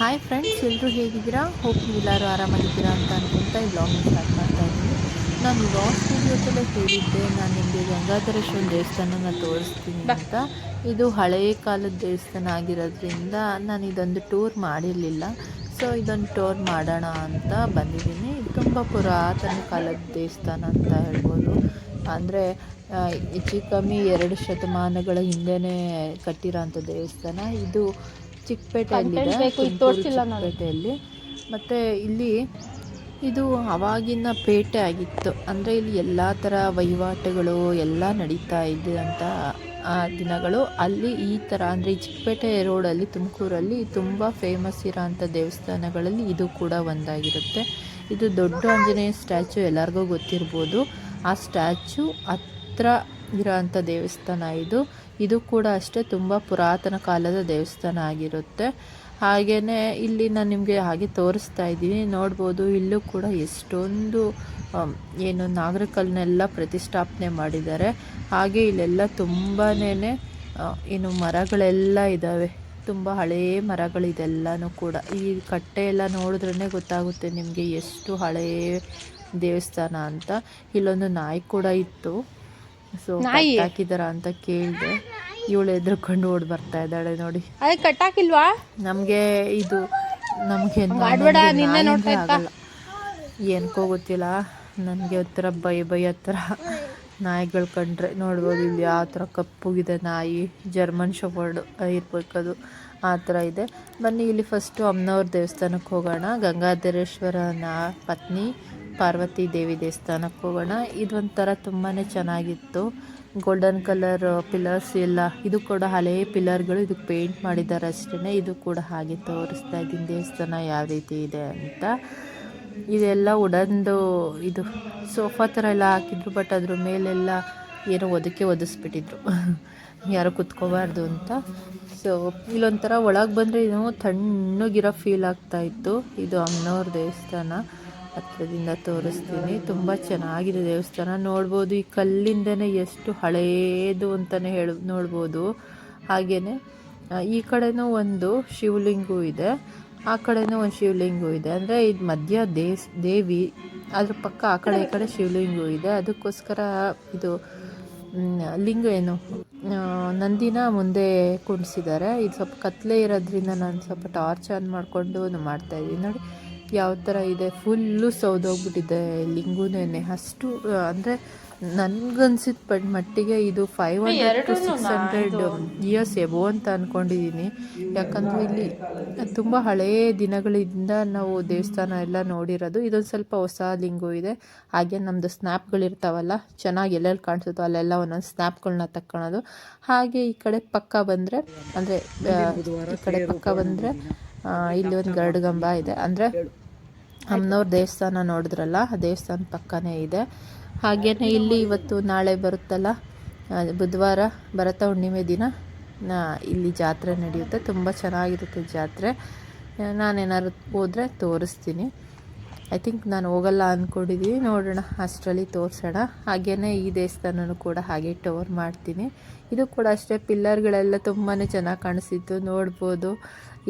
Hi friends ಎಲ್ಲರೂ ಹೇಗಿದ್ದೀರಾ? Hope ಎಲ್ಲರೂ ಆರಾಮಾಗಿದ್ದೀರಾ ಅಂತ ಅನ್ಕೊಂತ ಈ ಬ್ಲಾಗ್ನ ಸ್ಟಾರ್ಟ್ ಮಾಡ್ತಾ ಇದ್ದೀನಿ. ನಾನು ಲಾಸ್ಟ್ ವೀಡಿಯೋದಲ್ಲೇ ಹೇಳಿದ್ದೆ. ನಾನು ನಿಮಗೆ ಗಂಗಾಧರೇಶ್ವರ ದೇವಸ್ಥಾನನ ತೋರಿಸ್ತೀನಿ ಅಂತ. ಇದು ಹಳೆಯ ಕಾಲದ ದೇವಸ್ಥಾನ ಆಗಿರೋದ್ರಿಂದ ನಾನು ಇದೊಂದು ಟೂರ್ ಮಾಡಿರಲಿಲ್ಲ. ಸೊ ಇದೊಂದು ಟೂರ್ ಮಾಡೋಣ ಅಂತ ಬಂದಿದ್ದೀನಿ. ಇದು ತುಂಬ ಪುರಾತನ ಕಾಲದ ದೇವಸ್ಥಾನ ಅಂತ ಹೇಳ್ಬೋದು. ಅಂದರೆ ಹೆಚ್ಚು ಕಮ್ಮಿ ಎರಡು ಶತಮಾನಗಳ ಹಿಂದೆನೇ ಕಟ್ಟಿರೋಂಥ ದೇವಸ್ಥಾನ. ಇದು ಚಿಕ್ಕಪೇಟೆಯಲ್ಲಿ. ಮತ್ತು ಇಲ್ಲಿ ಇದು ಅವಾಗಿನ ಪೇಟೆ ಆಗಿತ್ತು. ಅಂದರೆ ಇಲ್ಲಿ ಎಲ್ಲ ಥರ ವಹಿವಾಟುಗಳು ಎಲ್ಲ ನಡೀತಾ ಇದ್ದಂಥ ಆ ದಿನಗಳು. ಅಲ್ಲಿ ಈ ಥರ ಅಂದರೆ ಚಿಕ್ಕಪೇಟೆ ರೋಡಲ್ಲಿ ತುಮಕೂರಲ್ಲಿ ತುಂಬ ಫೇಮಸ್ ಇರೋಂಥ ದೇವಸ್ಥಾನಗಳಲ್ಲಿ ಇದು ಕೂಡ ಒಂದಾಗಿರುತ್ತೆ. ಇದು ದೊಡ್ಡ ಆಂಜನೇಯ ಸ್ಟ್ಯಾಚು ಎಲ್ಲರಿಗೂ ಗೊತ್ತಿರ್ಬೋದು. ಆ ಸ್ಟ್ಯಾಚು ಹತ್ರ ಇರೋಂಥ ದೇವಸ್ಥಾನ ಇದು. ಇದು ಕೂಡ ಅಷ್ಟೇ ತುಂಬ ಪುರಾತನ ಕಾಲದ ದೇವಸ್ಥಾನ ಆಗಿರುತ್ತೆ. ಹಾಗೆಯೇ ಇಲ್ಲಿ ನಾನು ನಿಮಗೆ ಹಾಗೆ ತೋರಿಸ್ತಾ ಇದ್ದೀನಿ. ನೋಡ್ಬೋದು ಇಲ್ಲೂ ಕೂಡ ಎಷ್ಟೊಂದು ಏನು ನಾಗರಿಕಲ್ನೆಲ್ಲ ಪ್ರತಿಷ್ಠಾಪನೆ ಮಾಡಿದ್ದಾರೆ. ಹಾಗೆ ಇಲ್ಲೆಲ್ಲ ತುಂಬಾ ಏನು ಮರಗಳೆಲ್ಲ ಇದ್ದಾವೆ ತುಂಬ ಹಳೆಯ ಮರಗಳಿದೆಲ್ಲನೂ ಕೂಡ. ಈ ಕಟ್ಟೆ ಎಲ್ಲ ನೋಡಿದ್ರೇ ಗೊತ್ತಾಗುತ್ತೆ ನಿಮಗೆ ಎಷ್ಟು ಹಳೆಯ ದೇವಸ್ಥಾನ ಅಂತ. ಇಲ್ಲೊಂದು ನಾಯಿ ಕೂಡ ಇತ್ತು. ಸೊ ನಾಯಿ? ಹಾಕಿದಾರ ಅಂತ ಕೇಳಿದೆ. ಇವಳು ಎದ್ರಕೊಂಡು ಓಡ್ ಬರ್ತಾ ಇದ್ದಾಳೆ ನೋಡಿ. ಅದೇ ಕಟ್ಟಾಕಿಲ್ವಾ ನಮಗೆ ಇದು ನಮಗೆ. ಆಗಲ್ಲ. ಏನಕ್ಕೋ ಗೊತ್ತಿಲ್ಲ ನನಗೆ ಒಂಥರ ಬೈ ಬೈ ಹತ್ರ. ನಾಯಿಗಳು ಕಂಡ್ರೆ ನೋಡ್ಬೋದು ಇಲ್ಲಿ ಯಾವ ಥರ ಕಪ್ಪುಗಿದೆ ನಾಯಿ. ಜರ್ಮನ್ ಶಫರ್ಡ್ ಇರ್ಬೇಕದು ಆ ಥರ ಇದೆ. ಬನ್ನಿ ಇಲ್ಲಿ ಫಸ್ಟು ಅಮ್ಮನವ್ರ ದೇವಸ್ಥಾನಕ್ಕೆ ಹೋಗೋಣ. ಗಂಗಾಧರೇಶ್ವರನ ಪತ್ನಿ. ಪಾರ್ವತಿ ದೇವಿ ದೇವಸ್ಥಾನಕ್ಕೆ ಹೋಗೋಣ. ಇದೊಂಥರ ತುಂಬಾ ಚೆನ್ನಾಗಿತ್ತು. ಗೋಲ್ಡನ್ ಕಲರ್ ಪಿಲ್ಲರ್ಸ್ ಎಲ್ಲ, ಇದು ಕೂಡ ಹಳೆಯ ಪಿಲ್ಲರ್ಗಳು ಇದಕ್ಕೆ ಪೇಂಟ್ ಮಾಡಿದ್ದಾರೆ ಅಷ್ಟೇ ಇದು ಕೂಡ ಹಾಗೆ ತೋರಿಸ್ತಾ ಇದ್ದೀನಿ, ದೇವಸ್ಥಾನ ಯಾವ ರೀತಿ ಇದೆ ಅಂತ. ಇದೆಲ್ಲ ಉಡನ್ದು ಇದು ಸೋಫಾ ಥರ ಎಲ್ಲ ಹಾಕಿದ್ರು ಬಟ್ ಅದ್ರ ಮೇಲೆಲ್ಲ ಏನೋ ಒದಕ್ಕೆ ಒದಿಸ್ಬಿಟ್ಟಿದ್ರು. ಯಾರು ಕುತ್ಕೋಬಾರ್ದು ಅಂತ. ಸೊ ಇಲ್ಲೊಂಥರ ಒಳಗೆ ಬಂದರೆ ಏನೋ ತಣ್ಣಗಿರೋ ಫೀಲ್ ಆಗ್ತಾಯಿತ್ತು ಇದು ಅಮ್ಮನವ್ರ ದೇವಸ್ಥಾನ. ಹತ್ರದಿಂದ ತೋರಿಸ್ತೀನಿ. ತುಂಬ ಚೆನ್ನಾಗಿದೆ ದೇವಸ್ಥಾನ. ನೋಡ್ಬೋದು ಈ ಕಲ್ಲಿಂದನೇ ಎಷ್ಟು ಹಳೇದು ಅಂತಲೇ ಹೇಳ, ನೋಡ್ಬೋದು. ಹಾಗೆಯೇ ಈ ಕಡೆನೂ ಒಂದು ಶಿವಲಿಂಗು ಇದೆ. ಆ ಕಡೆನೂ ಒಂದು ಶಿವಲಿಂಗು ಇದೆ. ಅಂದರೆ ಇದು ಮಧ್ಯ ದೇಸ್, ದೇವಿ, ಅದ್ರ ಪಕ್ಕ ಆ ಕಡೆ ಈ ಕಡೆ ಶಿವಲಿಂಗು ಇದೆ. ಅದಕ್ಕೋಸ್ಕರ ಇದು ಲಿಂಗ ಏನು ನಂದಿನ ಮುಂದೆ ಕುಣಿಸಿದ್ದಾರೆ ಇದು ಸ್ವಲ್ಪ ಕತ್ಲೆ ಇರೋದ್ರಿಂದ ನಾನು ಸ್ವಲ್ಪ ಟಾರ್ಚ್ ಆನ್ ಮಾಡಿಕೊಂಡು ಮಾಡ್ತಾಯಿದ್ದೀನಿ ನೋಡಿ ಯಾವ ಥರ ಇದೆ? ಫುಲ್ಲು ಸೌದೋಗ್ಬಿಟ್ಟಿದೆ ಲಿಂಗುನೇ ಅಷ್ಟು ಅಂದರೆ ನನಗನ್ಸಿದ ಪಡ್ ಮಟ್ಟಿಗೆ ಇದು five hundred to six hundred years above ಅಂತ ಅಂದ್ಕೊಂಡಿದ್ದೀನಿ ಯಾಕಂದರೆ ಇಲ್ಲಿ ತುಂಬ ಹಳೆಯ ದಿನಗಳಿಂದ ನಾವು ದೇವಸ್ಥಾನ ಎಲ್ಲ ನೋಡಿರೋದು. ಇದೊಂದು ಸ್ವಲ್ಪ ಹೊಸ ಲಿಂಗು ಇದೆ. ಹಾಗೆ ನಮ್ಮದು ಸ್ನ್ಯಾಪ್ಗಳಿರ್ತಾವಲ್ಲ ಚೆನ್ನಾಗಿ ಎಲ್ಲೆಲ್ಲಿ ಕಾಣಿಸುತ್ತೋ ಅಲ್ಲೆಲ್ಲ ಒಂದೊಂದು ಸ್ನ್ಯಾಪ್ಗಳನ್ನ ತಕ್ಕೊಳೋದು. ಹಾಗೆ ಈ ಕಡೆ ಪಕ್ಕ ಬಂದರೆ ಅಂದರೆ ಈ ಕಡೆ ಪಕ್ಕ ಬಂದರೆ ಇಲ್ಲಿ ಒಂದು ಗರುಡಗಂಬ ಇದೆ. ಅಂದರೆ ಅಮ್ಮನವ್ರ ದೇವಸ್ಥಾನ ನೋಡಿದ್ರಲ್ಲ, ಆ ದೇವಸ್ಥಾನ ಪಕ್ಕನೇ ಇದೆ. ಹಾಗೆಯೇ ಇಲ್ಲಿ ಇವತ್ತು ನಾಳೆ ಬರುತ್ತಲ್ಲ ಬುಧವಾರ ಭರತ ಹುಣ್ಣಿಮೆ ದಿನ. ಇಲ್ಲಿ ಜಾತ್ರೆ ನಡೆಯುತ್ತೆ, ತುಂಬ ಚೆನ್ನಾಗಿರುತ್ತೆ ಜಾತ್ರೆ. ನಾನೇನಾದ್ರು ಹೋದರೆ ತೋರಿಸ್ತೀನಿ. ಐ ಥಿಂಕ್ ನಾನು ಹೋಗಲ್ಲ ಅಂದ್ಕೊಂಡಿದ್ದೀನಿ ನೋಡೋಣ, ಅಷ್ಟರಲ್ಲಿ ತೋರಿಸೋಣ. ಹಾಗೆಯೇ ಈ ದೇವಸ್ಥಾನನೂ ಕೂಡ ಹಾಗೆ ಟೋರ್ ಮಾಡ್ತೀನಿ. ಇದು ಕೂಡ ಅಷ್ಟೇ, ಪಿಲ್ಲರ್ಗಳೆಲ್ಲ ತುಂಬಾ ಚೆನ್ನಾಗಿ ಕಾಣಿಸಿತ್ತು, ನೋಡ್ಬೋದು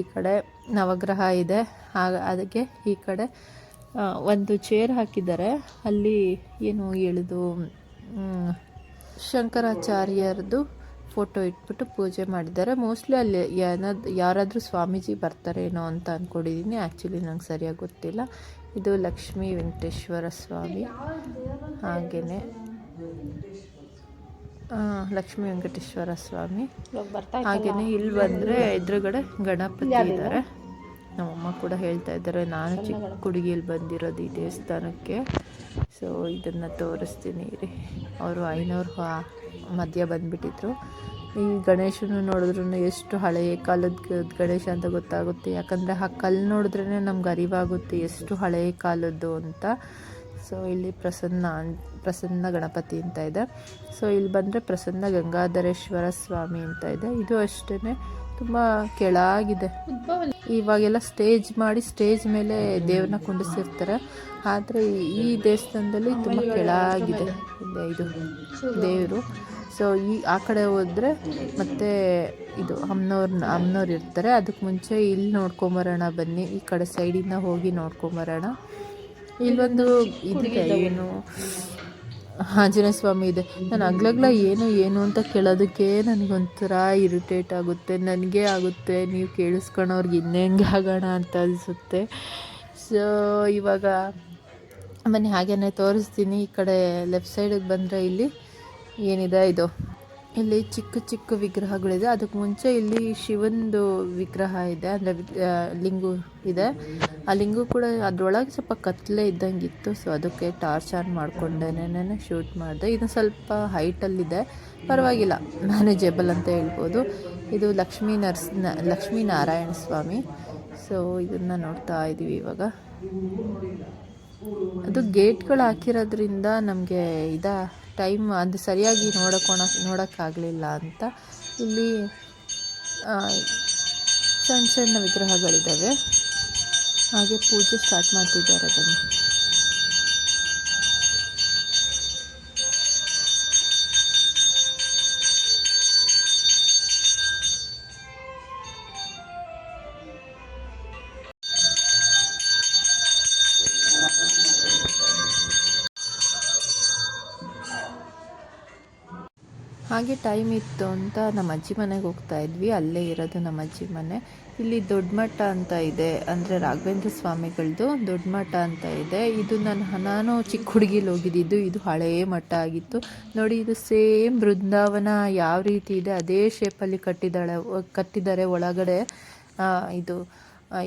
ಈ ಕಡೆ. ನವಗ್ರಹ ಇದೆ. ಹಾಗ ಅದಕ್ಕೆ ಈ ಕಡೆ ಒಂದು ಚೇರ್ ಹಾಕಿದ್ದಾರೆ. ಅಲ್ಲಿ ಏನು ಎಳೆದು ಮ್, ಶಂಕರಾಚಾರ್ಯರದು ಫೋಟೋ ಇಟ್ಬಿಟ್ಟು ಪೂಜೆ ಮಾಡಿದ್ದಾರೆ. ಮೋಸ್ಟ್ಲಿ ಅಲ್ಲಿ ಏನಾದ್ರು ಯಾರಾದರೂ ಸ್ವಾಮೀಜಿ ಬರ್ತಾರೇನೋ ಅಂತ ಅಂದ್ಕೊಂಡಿದ್ದೀನಿ ಆ್ಯಕ್ಚುಲಿ ನಂಗೆ ಸರಿಯಾಗಿ ಗೊತ್ತಿಲ್ಲ. ಇದು ಲಕ್ಷ್ಮೀ ವೆಂಕಟೇಶ್ವರ ಸ್ವಾಮಿ. ಹಾಗೆಯೇ ಲಕ್ಷ್ಮೀ ವೆಂಕಟೇಶ್ವರ ಸ್ವಾಮಿ. ಹಾಗೆಯೇ ಇಲ್ಲಿ ಬಂದರೆ ಎದುರುಗಡೆ ಗಣಪತಿ ಇದ್ದಾರೆ ನಮ್ಮಮ್ಮ ಕೂಡ ಹೇಳ್ತಾ ಇದ್ದಾರೆ ನಾನು ಚಿಕ್ಕ ಹುಡುಗಿಯಲ್ಲಿ ಬಂದಿರೋದು ಈ ದೇವಸ್ಥಾನಕ್ಕೆ. ಸೊ ಇದನ್ನು ತೋರಿಸ್ತೀನಿ ರೀ ಅವರು ಐನೂರು ಮಧ್ಯ ಬಂದುಬಿಟ್ಟಿದ್ರು. ಈ ಗಣೇಶನ ನೋಡಿದ್ರೂ ಎಷ್ಟು ಹಳೆಯ ಕಾಲದ ಗಣೇಶ ಅಂತ ಗೊತ್ತಾಗುತ್ತೆ. ಯಾಕಂದರೆ ಆ ಕಲ್ಲು ನೋಡಿದ್ರೇ ನಮ್ಗೆ ಅರಿವಾಗುತ್ತೆ ಎಷ್ಟು ಹಳೆಯ ಕಾಲದ್ದು ಅಂತ. ಸೊ ಇಲ್ಲಿ ಪ್ರಸನ್ನ ಪ್ರಸನ್ನ ಗಣಪತಿ ಅಂತ ಇದೆ. ಸೊ ಇಲ್ಲಿ ಬಂದರೆ ಪ್ರಸನ್ನ ಗಂಗಾಧರೇಶ್ವರ ಸ್ವಾಮಿ ಅಂತ ಇದೆ. ಇದು ಅಷ್ಟೇ ತುಂಬ ಕೆಳಾಗಿದೆ. ಇವಾಗೆಲ್ಲ ಸ್ಟೇಜ್ ಮಾಡಿ ಸ್ಟೇಜ್ ಮೇಲೆ ದೇವ್ರನ್ನ ಕುಂಡಿಸಿರ್ತಾರೆ. ಆದರೆ ಈ ದೇವಸ್ಥಾನದಲ್ಲಿ ತುಂಬ ಕೆಳಾಗಿದೆ. ಇದೆ ದೇವರು. ಸೊ ಸೊ ಈ ಆ ಕಡೆ ಹೋದರೆ ಮತ್ತೆ ಇದು ಅಮ್ಮನವ್ರ ಅಮ್ಮನವ್ರು ಇರ್ತಾರೆ. ಅದಕ್ಕೆ ಮುಂಚೆ ಇಲ್ಲಿ ನೋಡ್ಕೊಂಬರೋಣ ಬನ್ನಿ. ಈ ಕಡೆ ಸೈಡಿಂದ ಹೋಗಿ ನೋಡ್ಕೊಂಬರೋಣ. ಇಲ್ಲೊಂದು ಇದಿದೆ ಏನು? ಆಂಜನೇಯ ಸ್ವಾಮಿ ಇದೆ. ನಾನು ಅಗ್ಲಗ್ಲ ಏನು ಏನು ಅಂತ ಕೇಳೋದಕ್ಕೆ ನನಗೊಂಥರ ಇರಿಟೇಟ್ ಆಗುತ್ತೆ, ನನಗೆ ಆಗುತ್ತೆ. ನೀವು ಕೇಳಿಸ್ಕೊಳೋರ್ಗೆ ಇನ್ನೇಂಗೆ ಆಗೋಣ ಅಂತ ಅನಿಸುತ್ತೆ. ಸೊ ಇವಾಗ ಬನ್ನಿ ಹಾಗೇ ತೋರಿಸ್ತೀನಿ. ಈ ಕಡೆ ಲೆಫ್ಟ್ ಸೈಡಿಗೆ ಬಂದರೆ ಇಲ್ಲಿ ಏನಿದೆ ಇದು? ಇಲ್ಲಿ ಚಿಕ್ಕ ಚಿಕ್ಕ ವಿಗ್ರಹಗಳಿದೆ. ಅದಕ್ಕೆ ಮುಂಚೆ ಇಲ್ಲಿ ಶಿವಂದು ವಿಗ್ರಹ ಇದೆ. ಅಂದರೆ ಲಿಂಗು ಇದೆ. ಆ ಲಿಂಗು ಕೂಡ ಅದರೊಳಗೆ ಸ್ವಲ್ಪ ಕತ್ತಲೆ ಇದ್ದಂಗಿತ್ತು. ಸೊ ಅದಕ್ಕೆ ಟಾರ್ಚ್ ಆನ್ ಮಾಡ್ಕೊಂಡೇನೆ ಶೂಟ್ ಮಾಡಿದೆ. ಇದು ಸ್ವಲ್ಪ ಹೈಟಲ್ಲಿದೆ ಪರವಾಗಿಲ್ಲ. ಮ್ಯಾನೇಜೇಬಲ್ ಅಂತ ಹೇಳ್ಬೋದು. ಇದು ಲಕ್ಷ್ಮೀ ನರ್ಸ್ ಲಕ್ಷ್ಮೀ ನಾರಾಯಣ ಸ್ವಾಮಿ. ಸೊ ಇದನ್ನು ನೋಡ್ತಾ ಇದ್ದೀವಿ ಇವಾಗ. ಅದು ಗೇಟ್ಗಳು ಹಾಕಿರೋದ್ರಿಂದ ನಮಗೆ ಇದ ಟೈಮ್ ಅದು ಸರಿಯಾಗಿ ನೋಡಕೋಣ ನೋಡೋಕ್ಕಾಗಲಿಲ್ಲ ಅಂತ ಇಲ್ಲಿ ಸಣ್ಣ ಸಣ್ಣ ವಿಗ್ರಹಗಳಿದ್ದಾವೆ. ಹಾಗೆ ಪೂಜೆ ಸ್ಟಾರ್ಟ್ ಮಾಡ್ತಿದ್ದಾರೆ ಬನ್ನಿ ಹಾಗೆ ಟೈಮ್ ಇತ್ತು ಅಂತ ನಮ್ಮ ಅಜ್ಜಿ ಮನೆಗೆ ಹೋಗ್ತಾ ಇದ್ವಿ. ಅಲ್ಲೇ ಇರೋದು ನಮ್ಮ ಅಜ್ಜಿ ಮನೆ. ಇಲ್ಲಿ ದೊಡ್ಡ ಮಠ ಅಂತ ಇದೆ. ಅಂದರೆ ರಾಘವೇಂದ್ರ ಸ್ವಾಮಿಗಳದ್ದು ದೊಡ್ಡ ಮಠ ಅಂತ ಇದೆ. ಇದು ನಾನು ನಾನು ಚಿಕ್ಕ ಹುಡುಗಿಲಿ ಹೋಗಿದ್ದಿದ್ದು ಇದು ಹಳೆಯ ಮಠ ಆಗಿತ್ತು. ನೋಡಿ, ಇದು ಸೇಮ್ ಬೃಂದಾವನ ಯಾವ ರೀತಿ ಇದೆ. ಅದೇ ಶೇಪಲ್ಲಿ ಕಟ್ಟಿದ್ದಾಳೆ ಕಟ್ಟಿದ್ದಾರೆ ಒಳಗಡೆ. ಇದು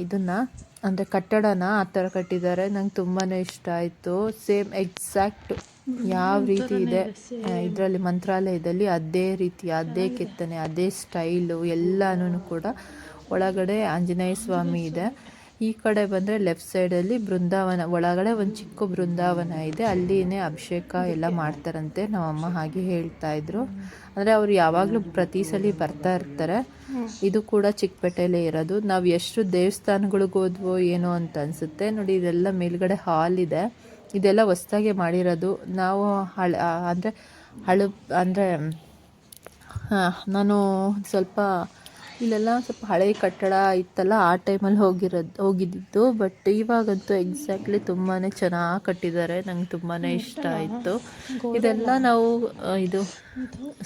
ಇದನ್ನು ಅಂದರೆ ಕಟ್ಟಡನ ಆ ಥರ ಕಟ್ಟಿದ್ದಾರೆ. ನಂಗೆ ತುಂಬಾ ಇಷ್ಟ ಆಯಿತು. ಸೇಮ್ ಎಕ್ಸಾಕ್ಟ್ ಯಾವ ರೀತಿ ಇದೆ ಇದರಲ್ಲಿ ಮಂತ್ರಾಲಯದಲ್ಲಿ ಅದೇ ರೀತಿ ಅದೇ ಕೆತ್ತನೆ ಅದೇ ಸ್ಟೈಲು ಎಲ್ಲನೂ ಕೂಡ ಒಳಗಡೆ ಆಂಜನೇಯ ಸ್ವಾಮಿ ಇದೆ. ಈ ಕಡೆ ಬಂದರೆ ಲೆಫ್ಟ್ ಸೈಡಲ್ಲಿ ಬೃಂದಾವನ, ಒಳಗಡೆ ಒಂದು ಚಿಕ್ಕ ಬೃಂದಾವನ ಇದೆ. ಅಲ್ಲಿನೇ ಅಭಿಷೇಕ ಎಲ್ಲ ಮಾಡ್ತಾರಂತೆ ನಮ್ಮಮ್ಮ ಹಾಗೆ ಹೇಳ್ತಾ ಇದ್ರು. ಅಂದರೆ ಅವ್ರು ಯಾವಾಗಲೂ ಪ್ರತಿ ಸಲ ಬರ್ತಾ ಇರ್ತಾರೆ. ಇದು ಕೂಡ ಚಿಕ್ಕಪೇಟೆಯಲ್ಲೇ ಇರೋದು. ನಾವು ಎಷ್ಟು ದೇವಸ್ಥಾನಗಳಿಗೆ ಹೋದ್ವೋ ಏನೋ ಅಂತ ಅನಿಸುತ್ತೆ. ನೋಡಿ, ಇದೆಲ್ಲ ಮೇಲ್ಗಡೆ ಹಾಲ್ ಇದೆ. ಇದೆಲ್ಲ ಹೊಸ್ದಾಗೆ ಮಾಡಿರೋದು. ನಾವು ಹಳ ಅಂದರೆ ಹಳು ಅಂದರೆ ನಾನು ಸ್ವಲ್ಪ ಇಲ್ಲೆಲ್ಲ ಸ್ವಲ್ಪ ಹಳೆ ಕಟ್ಟಡ ಇತ್ತಲ್ಲ ಆ ಟೈಮಲ್ಲಿ ಹೋಗಿರೋದು ಹೋಗಿದ್ದಿದ್ದು ಬಟ್ ಇವಾಗಂತೂ ಎಕ್ಸಾಕ್ಟ್ಲಿ ತುಂಬಾ ಚೆನ್ನಾಗಿ ಕಟ್ಟಿದ್ದಾರೆ. ನಂಗೆ ತುಂಬಾ ಇಷ್ಟ ಆಯಿತು. ಇದೆಲ್ಲ ನಾವು ಇದು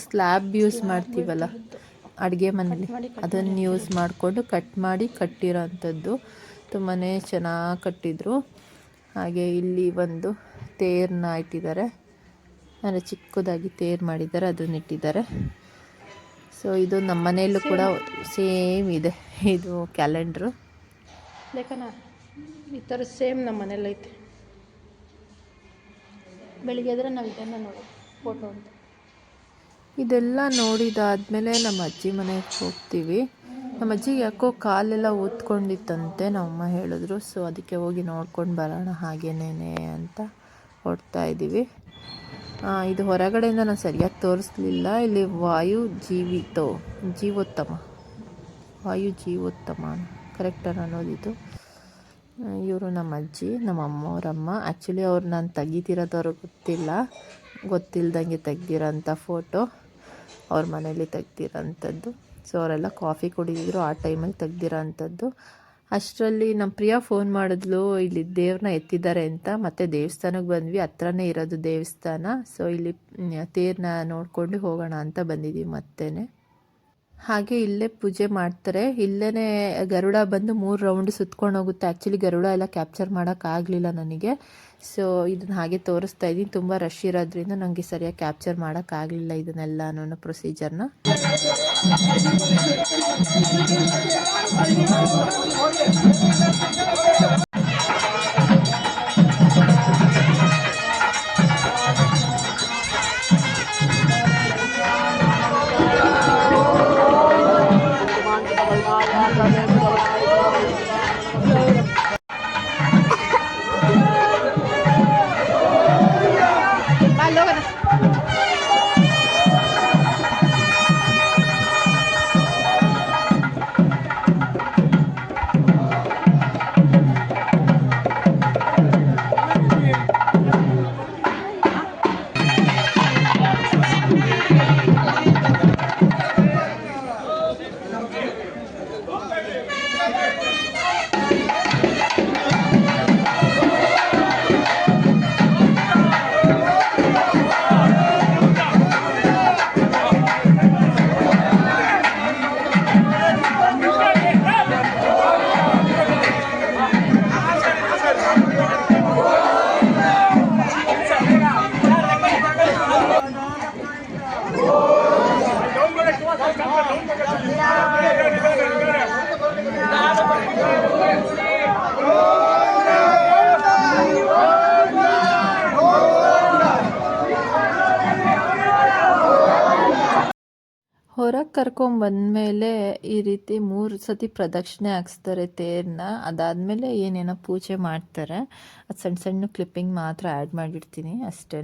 ಸ್ಲ್ಯಾಬ್ ಯೂಸ್ ಮಾಡ್ತೀವಲ್ಲ ಅಡುಗೆ ಮನೇಲಿ ಅದನ್ನು ಯೂಸ್ ಮಾಡಿಕೊಂಡು ಕಟ್ ಮಾಡಿ ಕಟ್ಟಿರೋ ಅಂಥದ್ದು ತುಂಬಾ ಚೆನ್ನಾಗಿ ಕಟ್ಟಿದ್ರು. ಹಾಗೆ ಇಲ್ಲಿ ಒಂದು ತೇರನ್ನ ಇಟ್ಟಿದ್ದಾರೆ. ಅಂದರೆ ಚಿಕ್ಕದಾಗಿ ತೇರು ಮಾಡಿದ್ದಾರೆ ಅದನ್ನ ಇಟ್ಟಿದ್ದಾರೆ. ಸೊ ಇದು ನಮ್ಮ ಮನೆಯಲ್ಲೂ ಕೂಡ ಸೇಮ್ ಇದೆ. ಇದು ಕ್ಯಾಲೆಂಡ್ರು ಲೇಖನ ಈ ಥರ ಸೇಮ್ ನಮ್ಮ ಮನೇಲಿ ಐತೆ. ಬೆಳಿಗ್ಗೆ ಆದರೆ ನಾವು ಇದನ್ನು ನೋಡಿ ಫೋಟೋ ಅಂತ. ಇದೆಲ್ಲ ನೋಡಿದಾದ್ಮೇಲೆ ನಮ್ಮ ಅಜ್ಜಿ ಮನೆಗೆ ಹೋಗ್ತೀವಿ. ನಮ್ಮ ಅಜ್ಜಿಗೆ ಯಾಕೋ ಕಾಲೆಲ್ಲ ಊದ್ಕೊಂಡಿತ್ತಂತೆ ನಮ್ಮಮ್ಮ ಹೇಳಿದ್ರು. ಸೊ ಅದಕ್ಕೆ ಹೋಗಿ ನೋಡ್ಕೊಂಡು ಬರೋಣ ಹಾಗೇನೇ ಅಂತ ಹೊಡ್ತಾ ಇದ್ದೀವಿ ಇದು ಹೊರಗಡೆಯಿಂದ ನಾನು ಸರಿಯಾಗಿ ತೋರಿಸ್ಲಿಲ್ಲ. ಇಲ್ಲಿ ವಾಯು ಜೀವಿತೋ, ಜೀವೋತ್ತಮ. ವಾಯು ಜೀವೋತ್ತಮ ಕರೆಕ್ಟಾಗಿ ಇದು. ಇವರು ನಮ್ಮ ಅಜ್ಜಿ, ನಮ್ಮ ಅಮ್ಮವ್ರಮ್ಮ. ಆ್ಯಕ್ಚುಲಿ ಅವ್ರು ನಾನು ತೆಗಿತಿರೋದವ್ರು ಗೊತ್ತಿಲ್ಲ. ಗೊತ್ತಿಲ್ದಂಗೆ ತೆಗ್ದಿರೋಂಥ ಫೋಟೋ ಅವ್ರ ಮನೇಲಿ ತೆಗ್ದಿರೋಂಥದ್ದು. ಸೊ ಅವರೆಲ್ಲ ಕಾಫಿ ಕುಡಿದಿದ್ರು, ಆ ಟೈಮಲ್ಲಿ ತೆಗ್ದಿರೋ ಅಂಥದ್ದು ಅಷ್ಟರಲ್ಲಿ ನಮ್ಮ ಪ್ರಿಯ ಫೋನ್ ಮಾಡಿದ್ಲು, ಇಲ್ಲಿ ದೇವ್ರನ್ನ ಎತ್ತಿದ್ದಾರೆ ಅಂತ. ಮತ್ತೆ ದೇವಸ್ಥಾನಕ್ಕೆ ಬಂದ್ವಿ, ಹತ್ರನೇ ಇರೋದು ದೇವಸ್ಥಾನ. ಸೊ ಇಲ್ಲಿ ತೇರನ್ನ ನೋಡಿಕೊಂಡು ಹೋಗೋಣ ಅಂತ ಬಂದಿದ್ದೀವಿ ಮತ್ತೇನೆ. ಹಾಗೆ ಇಲ್ಲೇ ಪೂಜೆ ಮಾಡ್ತಾರೆ. ಇಲ್ಲೇ ಗರುಡ ಬಂದು ಮೂರು ರೌಂಡ್ ಸುತ್ಕೊಂಡು ಹೋಗುತ್ತೆ. ಆ್ಯಕ್ಚುಲಿ ಗರುಡ ಎಲ್ಲ ಕ್ಯಾಪ್ಚರ್ ಮಾಡೋಕ್ಕಾಗಲಿಲ್ಲ ನನಗೆ. ಸೊ ಇದನ್ನ ಹಾಗೆ ತೋರಿಸ್ತಾ ಇದ್ದೀನಿ. ತುಂಬ ರಶ್ ಇರೋದ್ರಿಂದ ನನಗೆ ಸರಿಯಾಗಿ ಕ್ಯಾಪ್ಚರ್ ಮಾಡೋಕ್ಕಾಗಲಿಲ್ಲ ಅನ್ನೋ ಪ್ರೊಸೀಜರ್ನ ಹೊರಗೆ ಕರ್ಕೊಂಬಂದಮೇಲೆ ಈ ರೀತಿ ಮೂರು ಸತಿ ಪ್ರದಕ್ಷಿಣೆ ಹಾಕ್ಸ್ತಾರೆ ತೇರನ್ನ ಅದಾದಮೇಲೆ ಏನೇನೋ ಪೂಜೆ ಮಾಡ್ತಾರೆ. ಅದು ಸಣ್ಣ ಸಣ್ಣ ಕ್ಲಿಪ್ಪಿಂಗ್ ಮಾತ್ರ ಆ್ಯಡ್ ಮಾಡಿರ್ತೀನಿ ಅಷ್ಟೇ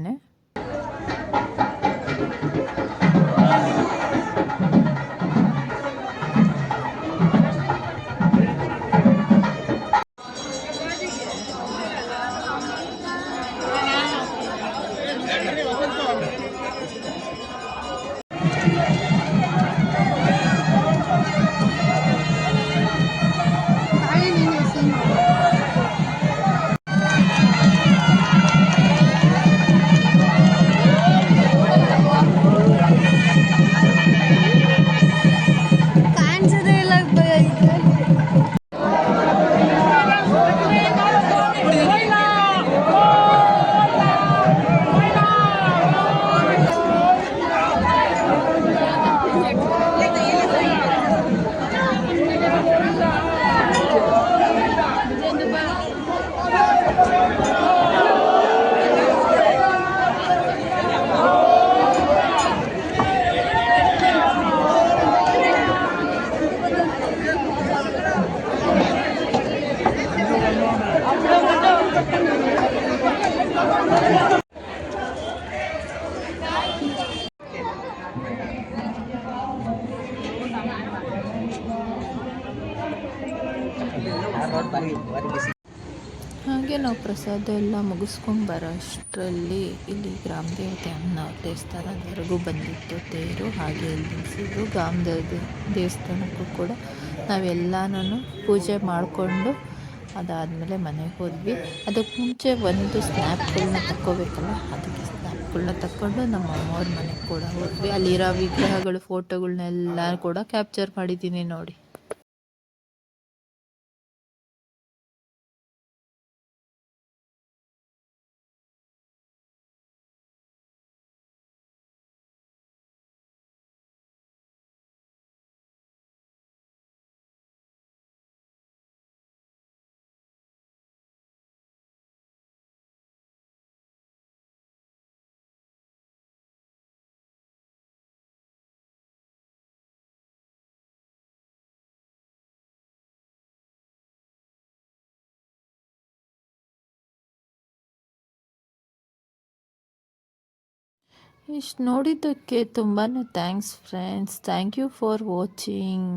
ಹಾಗೆ ನಾವು ಪ್ರಸಾದ ಎಲ್ಲ ಮುಗಿಸ್ಕೊಂಡು ಬರೋ ಅಷ್ಟರಲ್ಲಿ ಇಲ್ಲಿ ಗ್ರಾಮ ದೇವತೆ ಅಮ್ಮನವ್ರ ದೇವಸ್ಥಾನದವರೆಗೂ ಬಂದಿತ್ತು. ತೇರು ಹಾಗೆ ನಿಲ್ಲಿಸಿದ್ರು ದೇವತೆ ದೇವಸ್ಥಾನಕ್ಕೂ ಕೂಡ ನಾವೆಲ್ಲನೂ ಪೂಜೆ ಮಾಡಿಕೊಂಡು ಅದಾದಮೇಲೆ ಮನೆಗೆ ಹೋದ್ವಿ. ಅದಕ್ಕೆ ಮುಂಚೆ ಒಂದು ಸ್ನ್ಯಾಪ್ಗಳನ್ನ ತಕ್ಕೋಬೇಕಲ್ಲ, ಅದಕ್ಕೆ ಸ್ನ್ಯಾಪ್ಗಳನ್ನ ತಕ್ಕೊಂಡು ನಮ್ಮ ಅಮ್ಮವ್ರ ಮನೆಗೆ ಕೂಡ ಹೋದ್ವಿ. ಅಲ್ಲಿರೋ ವಿಗ್ರಹಗಳು ಫೋಟೋಗಳನ್ನೆಲ್ಲ ಕೂಡ ಕ್ಯಾಪ್ಚರ್ ಮಾಡಿದ್ದೀನಿ ನೋಡಿ. ಇಷ್ಟು ನೋಡಿದ್ದಕ್ಕೆ ತುಂಬಾ thanks friends thank you for watching